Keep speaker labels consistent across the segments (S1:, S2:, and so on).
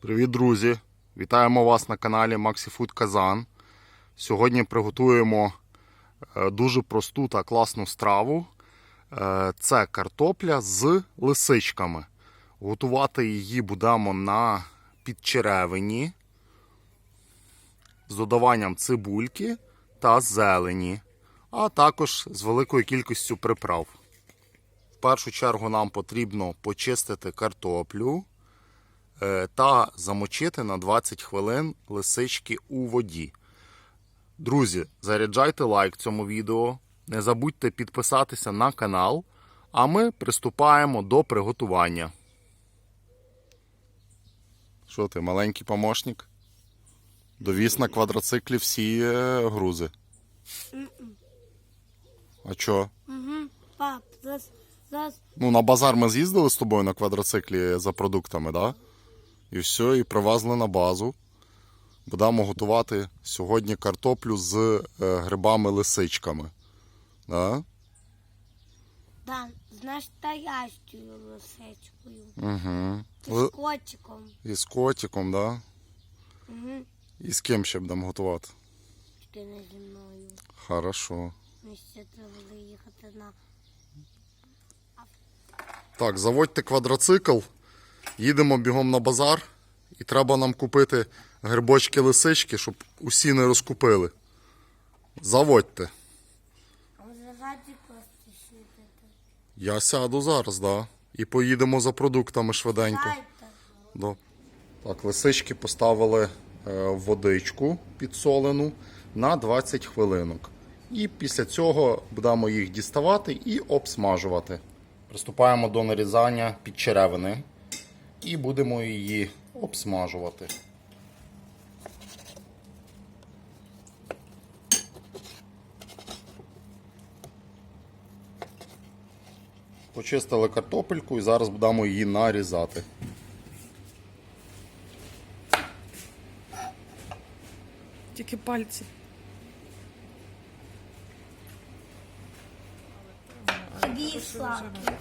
S1: Привіт, друзі! Вітаємо вас на каналі MaxiFood Казан. Сьогодні приготуємо е, дуже просту та класну страву. Е, Це картопля з лисичками. Готувати її будемо на підчеревині з додаванням цибульки та зелені, а також з великою кількістю приправ. В першу чергу нам потрібно почистити картоплю та замочити на 20 хвилин лисички у воді. Друзі, заряджайте лайк цьому відео. Не забудьте підписатися на канал, а ми приступаємо до приготування. Що ти, маленький помощник? Довіз на квадроциклі всі е, грузи. А чо?
S2: Угу. Пап, зараз, зараз
S1: Ну, на базар ми з'їздили з тобою на квадроциклі за продуктами, да? І все, і привезли на базу. Будемо готувати сьогодні картоплю з е, грибами-лисичками. Да?
S2: да, з настоящою лисичкою.
S1: Угу.
S2: Ти з котиком.
S1: І з котиком, да?
S2: Угу.
S1: І з ким ще будемо готувати?
S2: Ти не зі мною.
S1: Хорошо.
S2: Ми ще треба їхати на
S1: Так, заводьте квадроцикл, їдемо бігом на базар. І треба нам купити грибочки-лисички, щоб усі не розкупили. Заводьте. Я сяду зараз, да. І поїдемо за продуктами швиденько. Да. Так, лисички поставили е, в водичку підсолену на 20 хвилинок. І після цього будемо їх діставати і обсмажувати. Приступаємо до нарізання підчеревини і будемо її обсмажувати. Почистили картопельку і зараз будемо її нарізати.
S3: Тільки пальці.
S2: Тобі сладкий.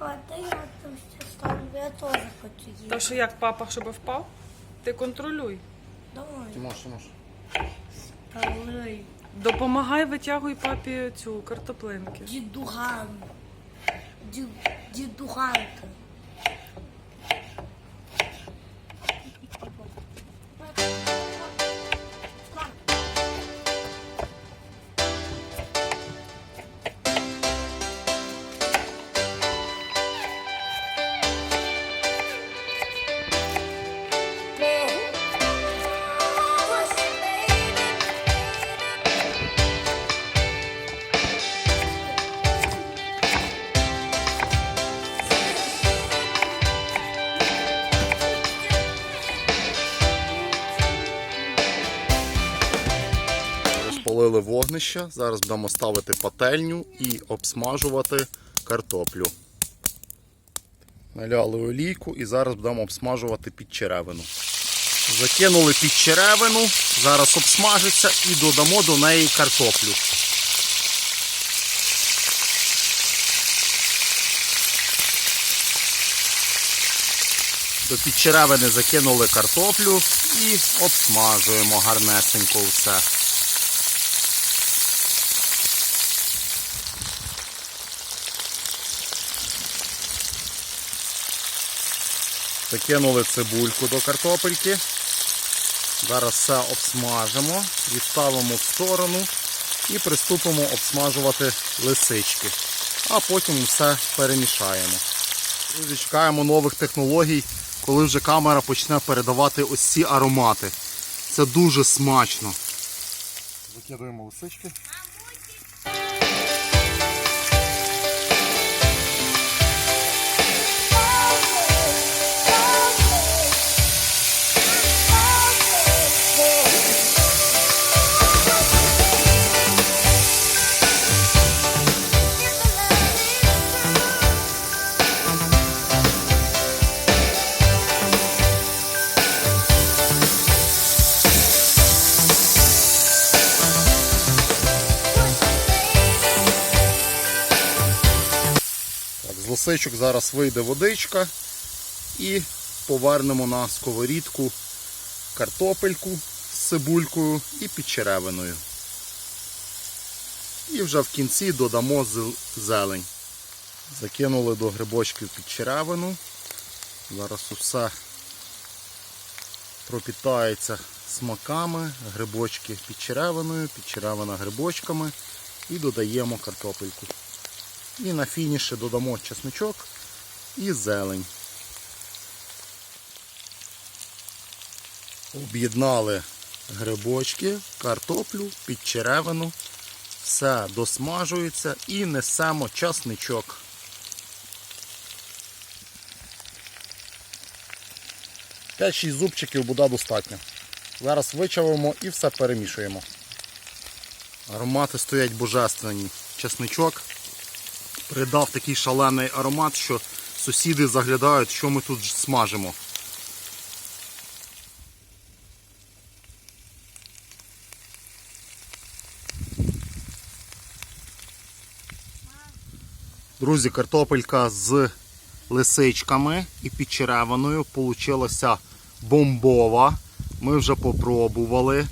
S2: А я там все ставлю, я теж хочу їсти.
S3: То що як папа, щоб впав? Ти контролюй.
S2: Давай,
S1: Ти можеш, ти можеш.
S2: ставляй.
S3: Допомагай, витягуй папі цю картоплинки.
S2: Дідуган. Ді, дідуганка.
S1: Розпалили вогнище. Зараз будемо ставити пательню і обсмажувати картоплю. Наляли олійку і зараз будемо обсмажувати підчеревину. Закинули підчеревину, зараз обсмажиться і додамо до неї картоплю. До підчеревини закинули картоплю і обсмажуємо гарнесенько все. Закинули цибульку до картопельки. Зараз все обсмажимо, відставимо в сторону і приступимо обсмажувати лисички. А потім все перемішаємо. Друзі, чекаємо нових технологій, коли вже камера почне передавати ось ці аромати. Це дуже смачно. Закидуємо лисички. З лисичок зараз вийде водичка і повернемо на сковорідку картопельку з цибулькою і підчеревиною. І вже в кінці додамо зелень. Закинули до грибочків підчеревину. Зараз усе пропітається смаками, грибочки підчеревиною, підчеревина грибочками і додаємо картопельку. І на фініші додамо чесночок і зелень. Об'єднали грибочки, картоплю, підчеревину. Все досмажується і несемо часничок. П'ять-шість зубчиків буде достатньо. Зараз вичавимо і все перемішуємо. Аромати стоять божественні. Чесничок придав такий шалений аромат, що сусіди заглядають, що ми тут смажимо. Друзі, картопелька з лисичками і підчеревиною получилася бомбова. Ми вже попробували.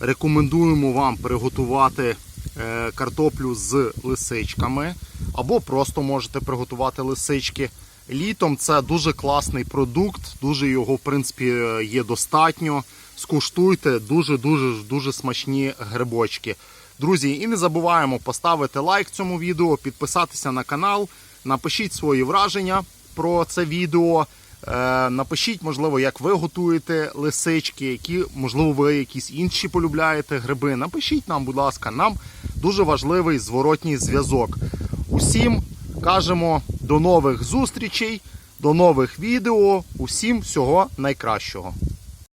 S1: Рекомендуємо вам приготувати е, картоплю з лисичками, або просто можете приготувати лисички. Літом це дуже класний продукт, дуже його в принципі е, є достатньо. Скуштуйте дуже-дуже дуже смачні грибочки. Друзі, і не забуваємо поставити лайк цьому відео, підписатися на канал, напишіть свої враження про це відео. Е, Напишіть, можливо, як ви готуєте лисички, які, можливо, ви якісь інші полюбляєте гриби. Напишіть нам, будь ласка, нам дуже важливий зворотній зв'язок. Усім кажемо до нових зустрічей, до нових відео. Усім всього найкращого.